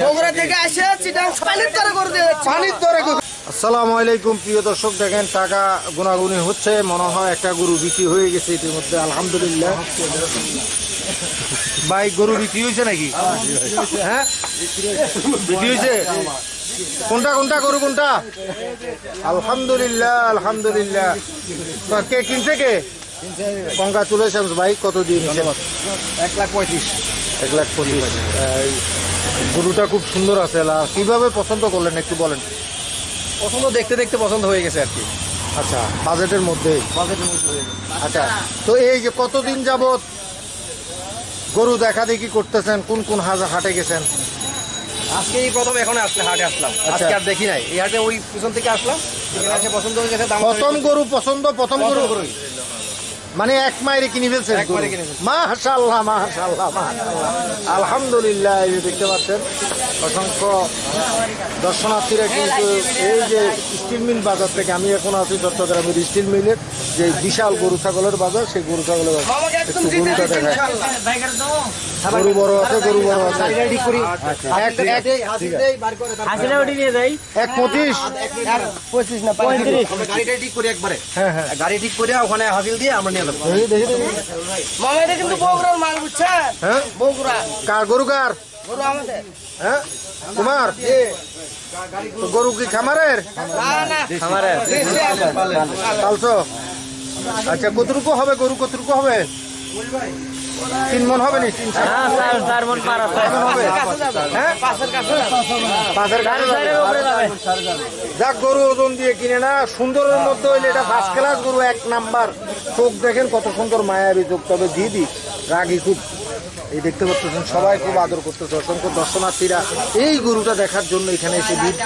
বগুড়া থেকে আসে চিটাং পানির তরে করে দিয়ে পানির দরে আসসালামু আলাইকুম প্রিয় দর্শক দেখেন টাকা গুনাগুনি হচ্ছে মনে হয় একটা গরু বিক্রি হয়ে গেছে ইতিমধ্যে আলহামদুলিল্লাহ। ভাই গরু বিক্রি হয়েছে নাকি? হ্যাঁ? বিক্রি হয়েছে? কোনটা কোনটা গরু কোনটা? আলহামদুলিল্লাহ আলহামদুলিল্লাহ। কে কিনছে কে? কংগ্রাচুলেশন ভাই কত দিয়ে এক লাখ পঁয়ত্রিশ। এক লাখ পঁচিশ। গরুটা খুব সুন্দর আছে লা কীভাবে পছন্দ করলেন একটু বলেন? পছন্দ দেখতে দেখতে পছন্দ হয়ে গেছে আর কি। আচ্ছা বাজেটের মধ্যে? বাজেটের মধ্যে হয়ে গেছে। আচ্ছা তো এই যে কতদিন যাবৎ গরু দেখা দেখি করতেছেন? কোন কোন হাজা হাটে গেছেন? আজকে এই প্রথম এখন আসলে হাটে আসলাম। আচ্ছা। আজকে আর দেখি নাই। এই হাটে ওই পিছন থেকে আসলাম। এখানে এসে পছন্দ হয়ে গেছে প্রথম গরু পছন্দ প্রথম গরু। মানে এক মাইরে কিনে ফেলছেন মাশাল্লাহ মাশাল্লাহ মাশাল্লাহ আলহামদুলিল্লাহ এই যে দেখতে পাচ্ছেন অসংখ্য দর্শনার্থীরা কিন্তু এই যে স্টিল মিল বাজার থেকে আমি এখন আছি চট্টগ্রামের স্টিল মিলের যে বিশাল গরু ছাগলের বাজার সেই গরু ছাগলের বাজার। মামাকে একদম একটু গরুটা দেখায় গরু বড় আছে গরু বড় আছে। এক এক পঁচিশ। পঁচিশ। না পঁয়ত্রিশ গাড়িটা ঠিক করি একবারে। হ্যাঁ হ্যাঁ। গাড়ি ঠিক করে ওখানে হাসিল দিয়ে আমরা নিয়ে যাব। দেখি দেখি দেখি। মামা এটা কিন্তু বগুড়ার মাল বুঝছেন? হ্যাঁ? বগুড়া। কার গরু কার? গরু আমাদের। হ্যাঁ? তোমার? গরু কি খামারের। পালছো? আচ্ছা কতটুকু হবে গরু? কতটুকু হবে? তিন মন হবে নি? তিন চার হ্যাঁ চার মন পার আছে। হবে? হ্যাঁ? পাশের কাছে যাক গরু ওজন দিয়ে কিনে না সুন্দরের মধ্যে হইলে এটা ফার্স্ট ক্লাস গরু এক নাম্বার। চোখ দেখেন কত সুন্দর মায়াবী চোখ তবে দিদি রাগি খুব। এই দেখতে পাচ্ছেন সবাই খুব আদর করতেছে। অসংখ্য দর্শনার্থীরা এই গরুটা দেখার জন্য এখানে এসে ভিড়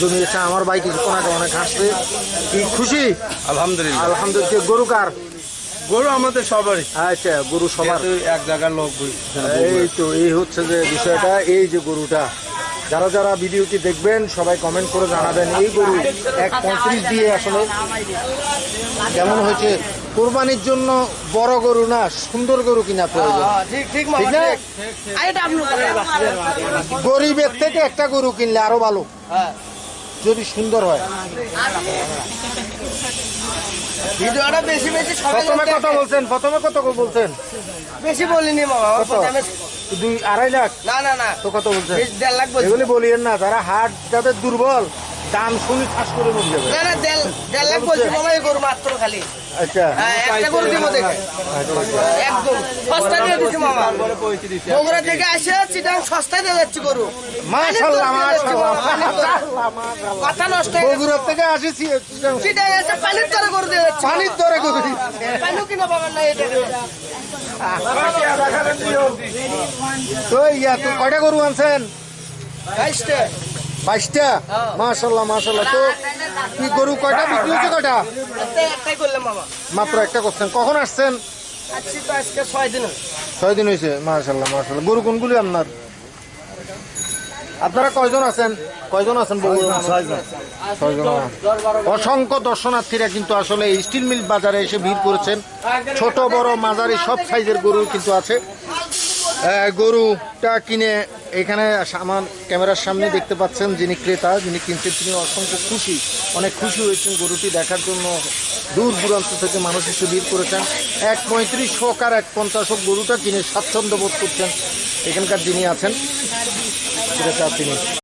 জমিয়েছে। আমার ভাই কিছুক্ষণ আগে অনেক হাসছে। কি খুশি? আলহামদুলিল্লাহ। আলহামদুলিল্লাহ। গরু কার? গরু আমাদের সবারই। আচ্ছা গরু সবার। এক জায়গার লোক এই তো এই হচ্ছে যে বিষয়টা এই যে গরুটা। যারা যারা ভিডিওটি দেখবেন সবাই কমেন্ট করে জানাবেন এই গরু এক পঁয়ত্রিশ দিয়ে আসলে কেমন হয়েছে? কোরবানির জন্য বড় গরু না সুন্দর গরু কিনা প্রয়োজন? হ্যাঁ। গরিবের থেকে একটা গরু কিনলে আরও ভালো। হ্যাঁ। যদি সুন্দর হয়। ভিডিওটা বেশি বেশি প্রথমে। কত বলছেন প্রথমে কত বলছেন? বেশি বলিনি প্রথমে- দুই আড়াই লাখ? না না না। তো কত বলছেন? বেশ দেড় লাখ এগুলি বলিয়েন না যারা হাট যাদের দুর্বল দাম শুনি করে যাবে না না দেড় দেড় লাখ বলছি গরু মাত্র খালি। আচ্ছা। হ্যাঁ, একটা গরু দিব দেখে। একদম। সস্তা দিয়ে দিচ্ছি মামা। বগুড়া থেকে আসে চিটাং সস্তায় দিয়ে যাচ্ছি গরু। মাশাআল্লাহ মাশাআল্লাহ। কথা নষ্ট হয়ে থেকে আসি চিটাং- এসে পানির তরে করে দিয়ে যাচ্ছি পানির দরে গরু। পানিও কিনা পাবেন না এটা তো ইয়া তো কয়টা গরু আনছেন? বাইশটা। বাইশটা? মাশাল্লাহ মাশাল্লাহ তো কি গরু কয়টা? বিক্রি হচ্ছে কয়টা? একটাই একটাই মাত্র একটা করছেন। কখন আসছেন? আসছি তো আজকে ছয় দিন হয়েছে। মাশাল্লাহ মাশাল্লাহ গরু কোনগুলি আপনার? আপনারা কয়জন আছেন? কয়জন আছেন। অসংখ্য দর্শনার্থীরা কিন্তু আসলে এই স্টিল মিল বাজারে এসে ভিড় করেছেন। ছোট বড় মাঝারি সব সাইজের গরু কিন্তু আছে। গরুটা কিনে এখানে আমার ক্যামেরার সামনে দেখতে পাচ্ছেন যিনি ক্রেতা, যিনি কিনছেন, তিনি অসংখ্য খুশি, অনেক খুশি হয়েছেন গরুটি দেখার জন্য। দূর দূরান্ত থেকে মানুষ এসে ভিড় করেছেন। এক পঁয়ত্রিশ হোক আর এক পঞ্চাশ হোক, গরুটা কিনে স্বাচ্ছন্দ্য বোধ করছেন এখানকার যিনি আছেন। ক্রেতা তিনি।